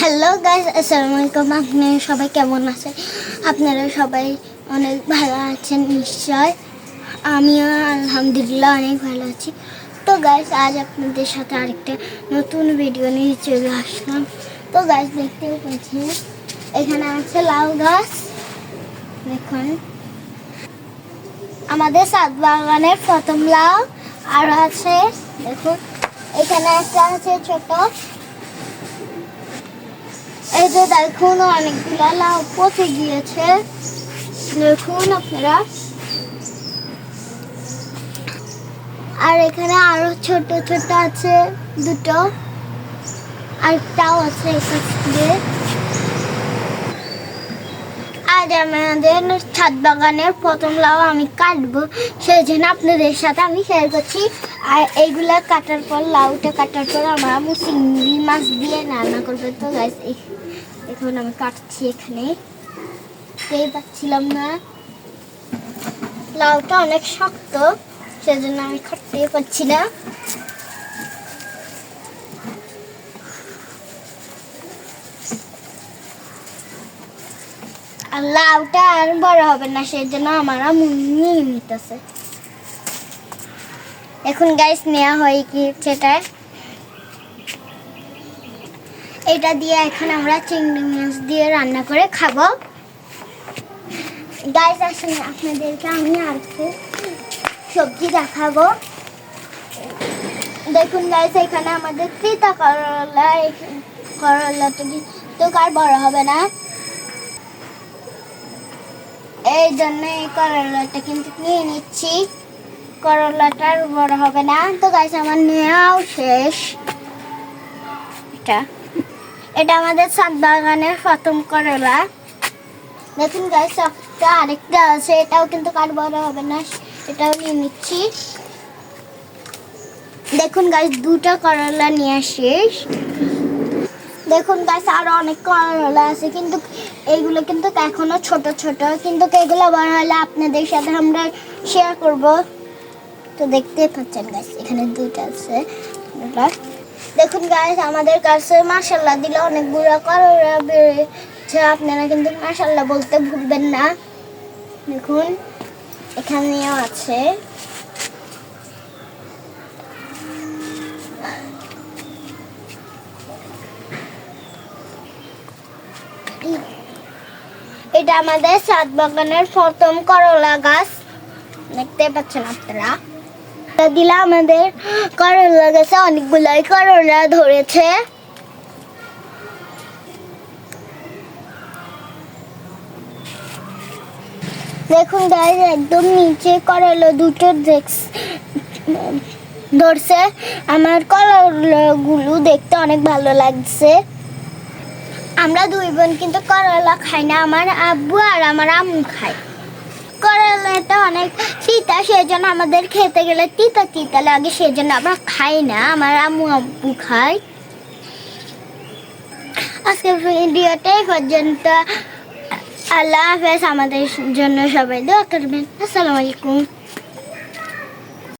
Hello guys আসসালামু আলাইকুম আপনারা সবাই কেমন আছেন? আপনারা সবাই অনেক ভালো আছেন, নিশ্চয়। আমিও আলহামদুলিল্লাহ অনেক ভালো আছি। তো গাইস আজ আপনাদের সাথে আরেকটা নতুন ভিডিও নিয়ে চলে আসলাম। তো গাইস দেখতে পাচ্ছি এখানে আছে লাউ গাছ। দেখুন। আমাদের সাত বাগানের প্রথম লাউ। আর আছে, দেখুন। এখানে একটা আছে ছোট এই যে দেখুন, অনেকগুলা লাউ পচে গিয়েছে। দেখুন আপনারা। আর এখানে আরও ছোট ছোট আছে দুটো। আরেকটাও আছে এখানে আজ আমাদের ছাদ বাগানের প্রথম লাউ আমি কাটবো, সেই জন্য আপনাদের সাথে আমি শেয়ার করছি। আর এইগুলা কাটার পর, লাউটা কাটার পর আমার চিংড়ি মাছ দিয়ে রান্না করবে। তো গাইস এখন আমি কাটছি এখানে। পেয়ে পাচ্ছিলাম না। লাউটা অনেক শক্ত, সেজন্য আমি কাটতে পারছি না। আর লাউটা আর বড় হবে না সেই জন্য আমার মুন্নি নিতেছে। এখন গাইস নেওয়া হয় কি সেটা এটা দিয়ে এখন আমরা চিংড়ি মাছ দিয়ে রান্না করে খাব। গাইস আসলে আপনাদেরকে আমি আর সবজি দেখাবো। দেখুন গাইস এখানে আমাদের তিতা করলা করলাটা কিন্তু কার বড় হবে না। এই জন্য এই করলাটা কিন্তু নিয়ে নিচ্ছি। করলাটা আর বড় হবে না। তো গাইস আমার নেওয়াও শেষ। এটা। এটা আমাদের সাত বাগানের প্রথম করলা। দেখুন গাইস একটা আরেকটা আছে, এটাও কিন্তু কার বড় হবে না, এটাও নিয়ে নিচ্ছি। দেখুন গাছ দুটো করলা নিয়ে শেষ দেখুন গাছ আরও অনেক করলা আছে, কিন্তু এইগুলো কিন্তু এখনও ছোট ছোট, কিন্তু এগুলো বড় হলে আপনাদের সাথে আমরা শেয়ার করব। তো দেখতে পাচ্ছেন গাছ এখানে দুটো আছে। দেখুন গাছ আমাদের কাছে মাসাল্লাহ দিলে অনেক বুড়া করলা বেড়েছে। আপনারা কিন্তু মাসাল্লাহ বলতে ভুলবেন না। দেখুন, এখানেও আছে। এটা আমাদের সাত বাগানের প্রথম করলা গাছ। দেখতে পাচ্ছেন আপনারা? দিলে আমাদের করলা গাছে অনেকগুলাই করলা ধরেছে। দেখুন গাইজ একদম নিচে করলা দুটো ধরছে। আমার করলাগুলো দেখতে অনেক ভালো লাগছে। আমরা দুই বোন কিন্তু করলা খাই না, আমার আব্বু আর আমার আম্মু খায়। করলাটা অনেক তিতা সেই জন্য আমাদের খেতে গেলে তিতা তিতা লাগে সেই জন্য আমরা খাই না, আমার আম্মু আব্বু খায়। আজকে ভিডিওটা পর্যন্ত। আল্লাহ হাফেজ, আমাদের জন্য সবাই দোয়া করবেন। আসসালামু আলাইকুম।